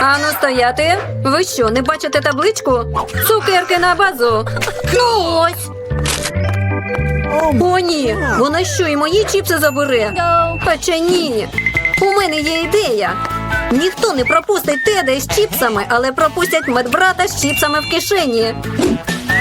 Ану стояти. Ви що, не бачите табличку? Цукерки на базу. Ну ось. О, ні. Вона що, і мої чіпси забере? Хоча ні. У мене є ідея. Ніхто не пропустить Теда з чіпсами, але пропустять медбрата з чіпсами в кишені.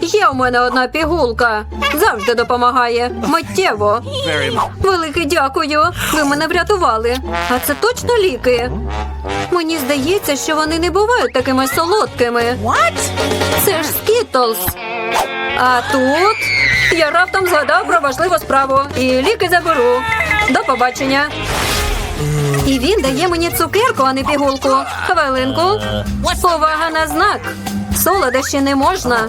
Є у мене одна пігулка. Завжди допомагає. Миттєво. Велике дякую. Ви мене врятували. А це точно ліки. Мені здається, що вони не бувають такими солодкими. Це ж Скітлз. А тут я раптом згадав про важливу справу і ліки заберу. До побачення. І він дає мені цукерку, а не пігулку. Хвилинку. Увага на знак. Солодощі не можна.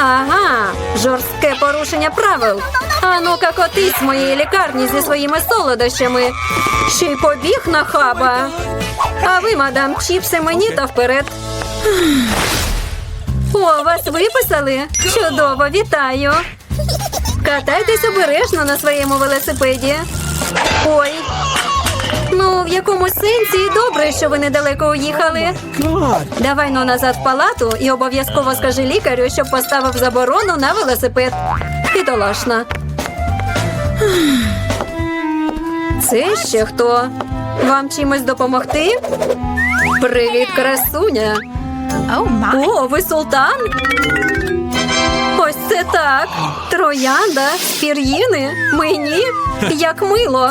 Ага, жорстке порушення правил. А ну-ка котись моєї лікарні зі своїми солодощами. Ще й побіг на хаба. А ви, мадам, чіпси мені та вперед. О, вас виписали? Чудово, вітаю. Катайтесь обережно на своєму велосипеді. Ой. Ну, в якому сенсі добре, що ви недалеко уїхали. Давай ну назад в палату і обов'язково скажи лікарю, щоб поставив заборону на велосипед. Бідолашна. Це ще хто? Вам чимось допомогти? Привіт, красуня. О, ви султан? Ось це так. Троянда, пір'їни, мені. Як мило.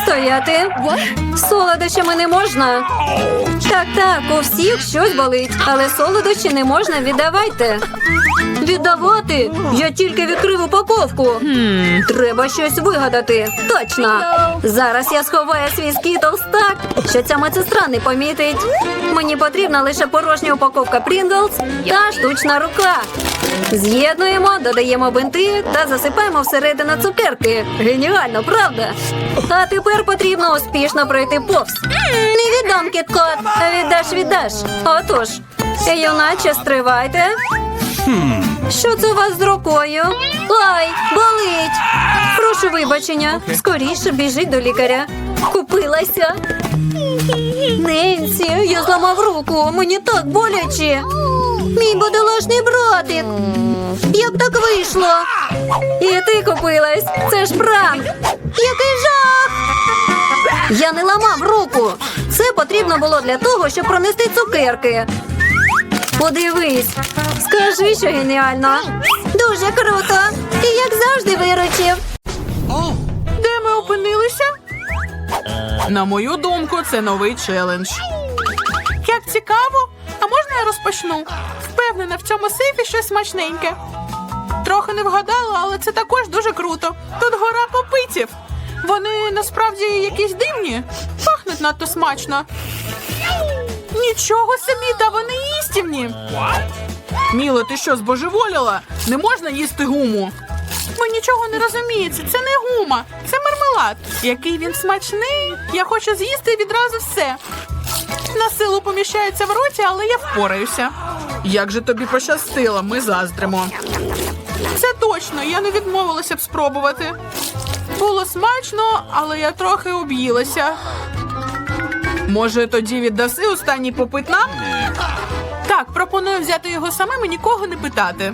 Стояти. Солодощами не можна. Так, так, у всіх щось болить, але солодощі не можна віддавайте. Віддавати? Я тільки відкрив упаковку. Треба щось вигадати. Точно. Зараз я сховаю свій скітлс так, що ця медсестра не помітить. Мені потрібна лише порожня упаковка Pringles та штучна рука. З'єднуємо, додаємо бинти та засипаємо всередину цукерки. Геніально, правда? А тепер потрібно успішно пройти повз. Не віддам кіткот, віддаш, віддаш. Отож, юначе стривайте. Що це у вас з рукою? Ай, болить. Прошу вибачення. Скоріше біжіть до лікаря. Купилася. Ненсі, я зламав руку. Мені так боляче. Мій бодолашний братик. Як так вийшло? І ти купилась. Це ж пранк. Який жах! Я не ламав руку. Це потрібно було для того, щоб пронести цукерки. Подивись, скажи, що геніально. Дуже круто. І як завжди виручив. Де ми опинилися? На мою думку, це новий челендж. Як цікаво, а можна я розпочну? Впевнена, в цьому сейфі щось смачненьке. Трохи не вгадала, але це також дуже круто. Тут гора попитів. Вони насправді якісь дивні, пахнуть надто смачно. Нічого собі, та вони їстівні. Міло, ти що, збожеволіла? Не можна їсти гуму. Ви нічого не розумієте. Це не гума, це мармелад. Який він смачний. Я хочу з'їсти відразу все. На силу поміщається в роті, але я впораюся. Як же тобі пощастило, ми заздримо. Це точно, я не відмовилася б спробувати. Було смачно, але я трохи об'їлася. Може, тоді віддаси останній попит нам? Так, пропоную взяти його самим і нікого не питати.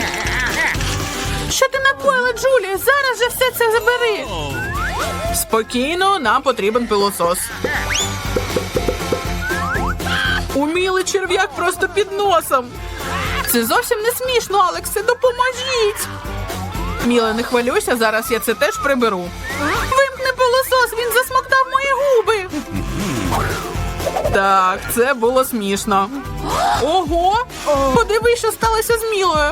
Що Джулі? Зараз же все це забери. Спокійно, нам потрібен пилосос. Умілий черв'як просто під носом. Це зовсім не смішно, Алексе. Допоможіть. Міле, не хвилюйся, зараз я це теж приберу. Вимкни пилосос, він засмоктав мої губи. Так, це було смішно. Ого! Подиви, що сталося з Мілою.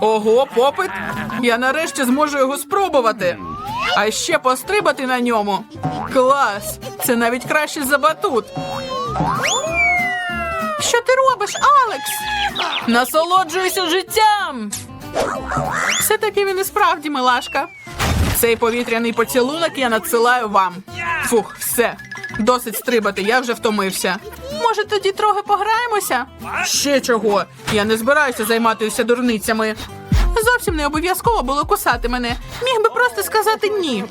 Ого, попит. Я нарешті зможу його спробувати. А ще пострибати на ньому. Клас! Це навіть краще за батут. Що ти робиш, Алекс? Насолоджуйся життям. Все таки він і справді милашка. Цей повітряний поцілунок я надсилаю вам. Фух, все. Досить стрибати, я вже втомився. Може, тоді трохи пограємося? Ще чого? Я не збираюся займатися дурницями. Зовсім не обов'язково було кусати мене. Міг би просто сказати ні.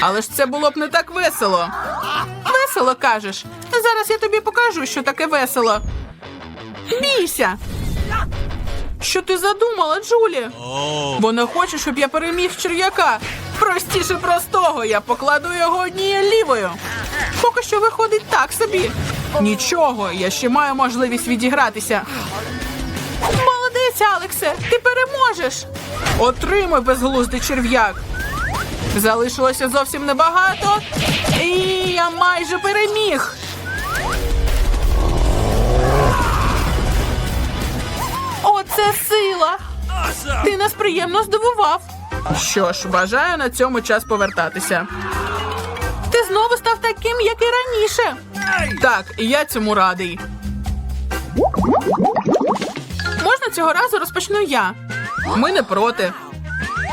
Але ж це було б не так весело. Весело кажеш. Зараз я тобі покажу, що таке весело. Бійся. Що ти задумала, Джулі? Вона хоче, щоб я переміг черв'яка. Простіше простого, я покладу його однією лівою. Поки що виходить так собі. Нічого, я ще маю можливість відігратися. Молодець, Алексе, ти переможеш. Отримай безглуздий черв'як. Залишилося зовсім небагато. І я майже переміг. Оце сила! Ти нас приємно здивував. Що ж, бажаю на цьому час повертатися. Ти знову став таким, як і раніше. Так, і я цьому радий. Можна цього разу розпочну я. Ми не проти.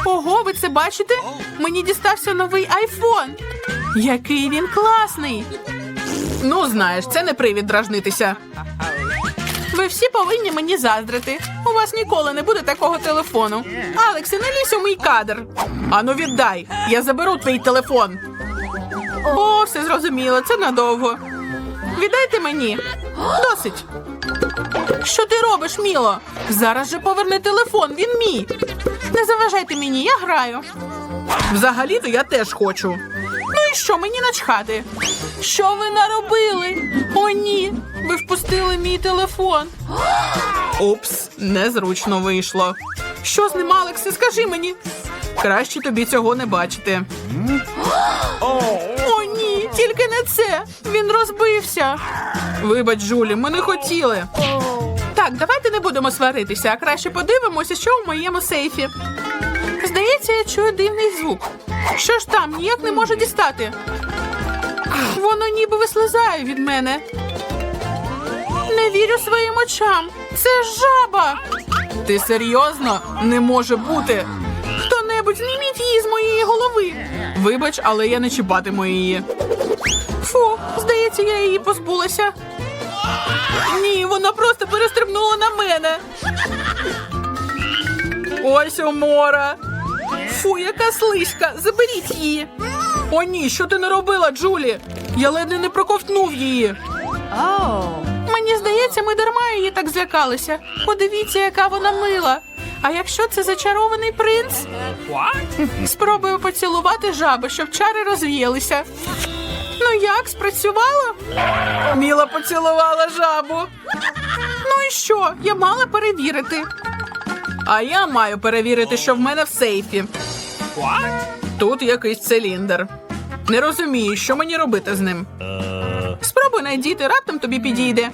Ого, ви це бачите? Мені дістався новий айфон. Який він класний. Ну, знаєш, це не привід дражнитися. Ви всі повинні мені заздрити. У вас ніколи не буде такого телефону. Алексе, не лізь у мій кадр. Ану, віддай. Я заберу твій телефон. О, все зрозуміло, це надовго. Віддайте мені. Досить. Що ти робиш, Міло? Зараз же поверни телефон, він мій. Не заважайте мені, я граю. Взагалі-то я теж хочу. Ну і що, мені начхати? Що ви наробили? О, ні. Ви впустили мій телефон. Упс, незручно вийшло. Що з ним, Алексе, скажи мені. Краще тобі цього не бачити. О, тільки не це. Він розбився. Вибач, Жулі, ми не хотіли. Так, давайте не будемо сваритися, а краще подивимося, що в моєму сейфі. Здається, я чую дивний звук. Що ж там, ніяк не можу дістати. Воно ніби вислизає від мене. Не вірю своїм очам. Це жаба. Ти серйозно? Не може бути. Хто-небудь зніміть її з моєї голови. Вибач, але я не чіпатиму її. Фу, здається, я її позбулася. Ні, вона просто перестрибнула на мене. Ось умора. Фу, яка слизька. Заберіть її. О, ні, що ти не робила, Джулі? Я ледве не проковтнув її. Мені здається, ми дарма її так злякалися. Подивіться, яка вона мила. А якщо це зачарований принц? Спробую поцілувати жаби, щоб чари розвіялися. Ну як, спрацювало? Міла поцілувала жабу. Ну і що? Я мала перевірити. А я маю перевірити, що в мене в сейфі. Тут якийсь циліндр. Не розумію, що мені робити з ним. Спробуй найдіти, раптом тобі підійде.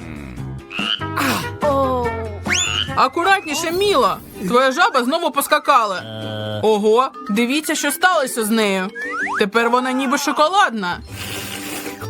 Акуратніше, Міло. Твоя жаба знову поскакала. Ого, дивіться, що сталося з нею. Тепер вона ніби шоколадна.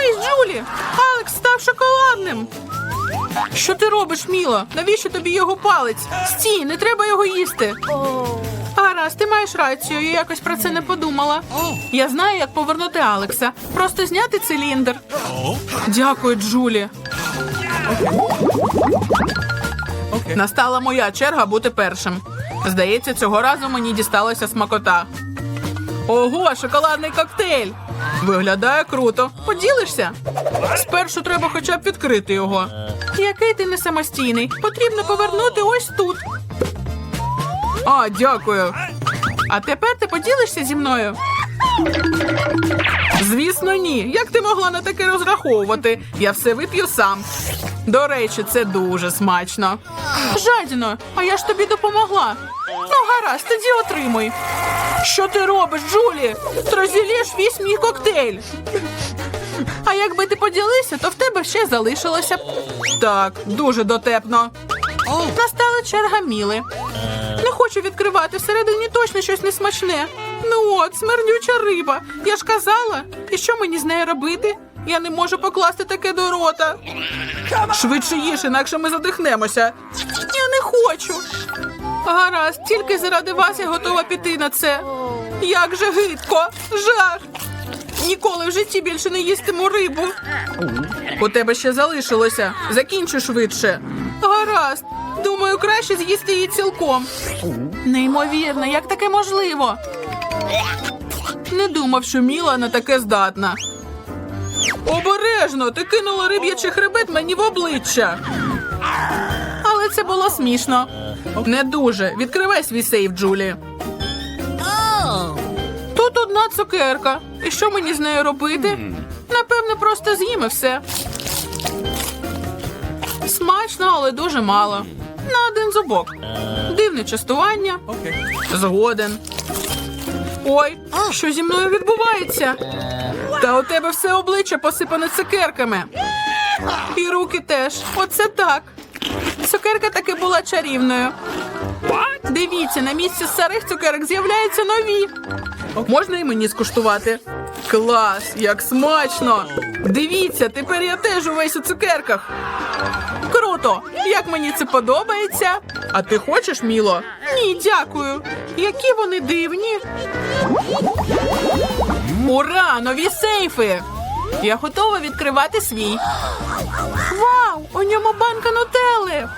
Дивись, Джулі! Алекс став шоколадним. Що ти робиш, Міло? Навіщо тобі його палець? Стій, не треба його їсти. Гаразд, ти маєш рацію, я якось про це не подумала. Я знаю, як повернути Алекса. Просто зняти циліндр. Дякую, Джулі. Настала моя черга бути першим. Здається, цього разу мені дісталася смакота. Ого, шоколадний коктейль! Виглядає круто. Поділишся? Спершу треба хоча б відкрити його. Який ти не самостійний? Потрібно повернути ось тут. А, дякую. А тепер ти поділишся зі мною? Звісно, ні. Як ти могла на таке розраховувати? Я все вип'ю сам. До речі, це дуже смачно. Жадіно, а я ж тобі допомогла. Ну, гаразд, тоді отримуй. Що ти робиш, Джулі? Ти Розілєш весь мій коктейль. А якби ти поділився, то в тебе ще залишилося б. Так, дуже дотепно. Настала черга Міли. Не хочу відкривати, всередині точно щось несмачне. Ну от, смердюча риба. Я ж казала. І що мені з нею робити? Я не можу покласти таке до рота. Швидше їж, інакше ми задихнемося. Я не хочу. Гаразд, тільки заради вас я готова піти на це. Як же гидко, жах. Ніколи в житті більше не їстиму рибу. У тебе ще залишилося. Закінчу швидше. Гаразд. Думаю, краще з'їсти її цілком. Неймовірно, як таке можливо? Не думав, що Міла на таке здатна. Обережно, ти кинула риб'ячий хребет мені в обличчя. Але це було смішно. Не дуже. Відкривай свій сейф, Джулі. Тут одна цукерка. І що мені з нею робити? Напевне, просто з'їм і все. Смачно, але дуже мало. На один зубок. Дивне частування. Згоден. Ой, що зі мною відбувається? Та у тебе все обличчя посипане цукерками. І руки теж. Оце так. Цукерка таки була чарівною. Дивіться, на місці старих цукерок з'являються нові. Можна і мені скуштувати. Клас, як смачно! Дивіться, тепер я теж увесь у цукерках. Круто! Як мені це подобається? А ти хочеш, Міло? Ні, дякую. Які вони дивні. Ура! Нові сейфи! Я готова відкривати свій. Вау! У ньому банка нутелли!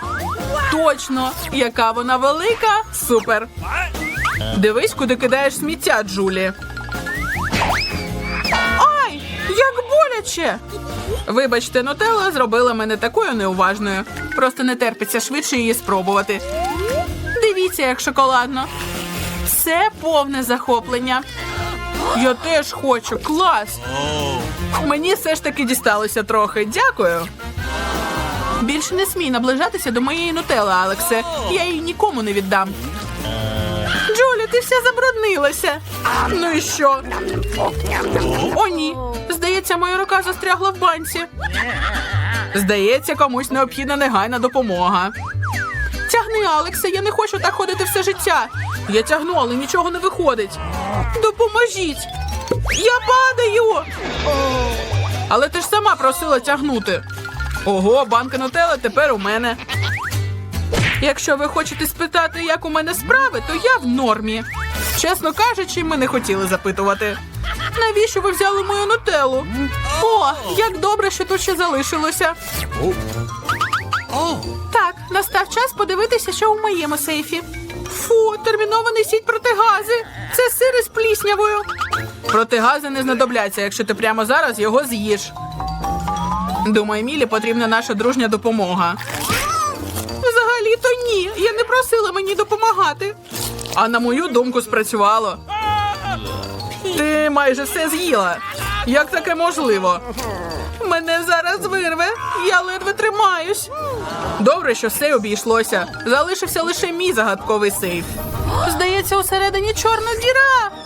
Точно! Яка вона велика! Супер! Дивись, куди кидаєш сміття, Джулі. Ай! Як боляче! Вибачте, нутелла зробила мене такою неуважною. Просто не терпиться швидше її спробувати. Дивіться, як шоколадно. Це повне захоплення. Я теж хочу. Клас! Мені все ж таки дісталося трохи. Дякую. Більше не смій наближатися до моєї нутели, Алексе. Я її нікому не віддам. Джулі, ти вся забруднилася. Ну і що? О, ні. Здається, моя рука застрягла в банці. Здається, комусь необхідна негайна допомога. Тягни, Алексе, я не хочу так ходити все життя. Я тягну, але нічого не виходить. Допоможіть! Я падаю! Але ти ж сама просила тягнути. Ого, банка нутелла тепер у мене. Якщо ви хочете спитати, як у мене справи, то я в нормі. Чесно кажучи, ми не хотіли запитувати. Навіщо ви взяли мою нутеллу? О, як добре, що тут ще залишилося. Так, настав час подивитися, що у моєму сейфі. Фу, терміново несіть протигази. Це сир із пліснявою. Протигази не знадобляться, якщо ти прямо зараз його з'їш. Думаю, Мілі потрібна наша дружня допомога. Взагалі-то ні. Я не просила мені допомагати. А на мою думку спрацювало. Ти майже все з'їла. Як таке можливо? Мене зараз вирве. Я ледве тримаюсь. Добре, що все обійшлося. Залишився лише мій загадковий сейф. Здається, усередині чорна діра.